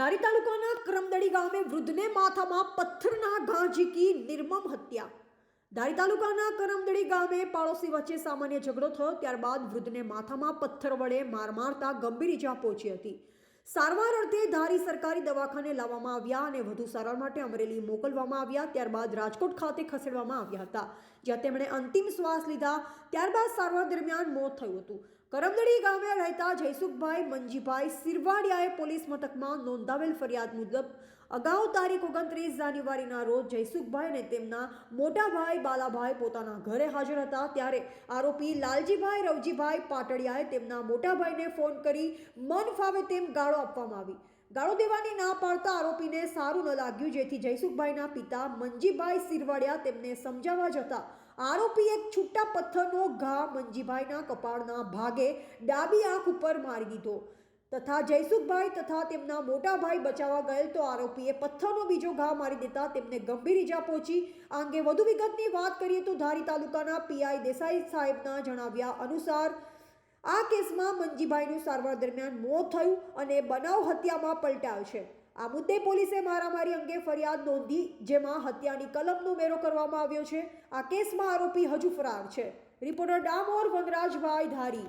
ધારી તાલુકાના કરમદડી ગામે વૃદ્ધને માથામાં પથ્થરના ઘા ઝીકી નિર્મમ હત્યા. ધારી તાલુકાના કરમદડી ગામે પાડોશી વચ્ચે સામાન્ય ઝઘડો થયો, ત્યારબાદ વૃદ્ધને માથામાં પથ્થર વડે માર મારતા ગંભીર ઇજા પહોંચી હતી. સારવાર અર્થે ધારી સરકારી દવાખાને લાવવામાં આવ્યા અને વધુ સારવાર માટે અમરેલી મોકલવામાં આવ્યા, ત્યારબાદ રાજકોટ ખાતે ખસેડવામાં આવ્યા હતા, જ્યાં તેમણે અંતિમ શ્વાસ લીધા, ત્યારબાદ સારવાર દરમિયાન મોત થયું હતું. કરમદડી ગામે રહેતા જયસુખભાઈ મંજીભાઈ સિરવાડિયાએ પોલીસ મથકમાં નોંધાવેલ ફરિયાદ મુજબ અગાઉ તારીખ ઓગણત્રીસ જાન્યુઆરીના રોજ જયસુખભાઈ અને તેમના મોટા ભાઈ બાલાભાઈ પોતાના ઘરે હાજર હતા. ત્યારે આરોપી લાલજીભાઈ રવજીભાઈ પાટડિયાએ તેમના મોટા ભાઈને ફોન કરી મન ફાવે તેમ ગાળો આપવામાં આવી. ગાળો દેવાની ના પાડતા આરોપીને સારું ન લાગ્યું, જેથી જયસુખભાઈના પિતા મંજીભાઈ સિરવાડિયા તેમને સમજાવવા જતા આરોપીએ છૂટા પથ્થરનો ઘા મંજીભાઈના કપાળના ભાગે ડાબી આંખ ઉપર મારી દીધો. તથા જયસુખભાઈ તથા તેમના મોટા ભાઈ બચાવવા ગયેલ તો આરોપીએ પથ્થરનો બીજો ઘા મારી દેતા તેમને ગંભીર ઈજા પહોંચી. આ અંગે વધુ વિગતની વાત કરીએ તો ધારી તાલુકાના પીઆઈ દેસાઈ સાહેબના જણાવ્યા અનુસાર આ કેસમાં મંજીભાઈનું સારવાર દરમિયાન મોત થયું અને બનાવ હત્યામાં પલટાયો છે. આ મુદ્દે પોલીસે મારામારી અંગે ફરિયાદ નોંધી જેમાં હત્યાની કલમનો મેરો કરવામાં આવ્યો છે. આ કેસમાં આરોપી હજુ ફરાર છે. રિપોર્ટર ડામોર વનરાજભાઈ ધારી.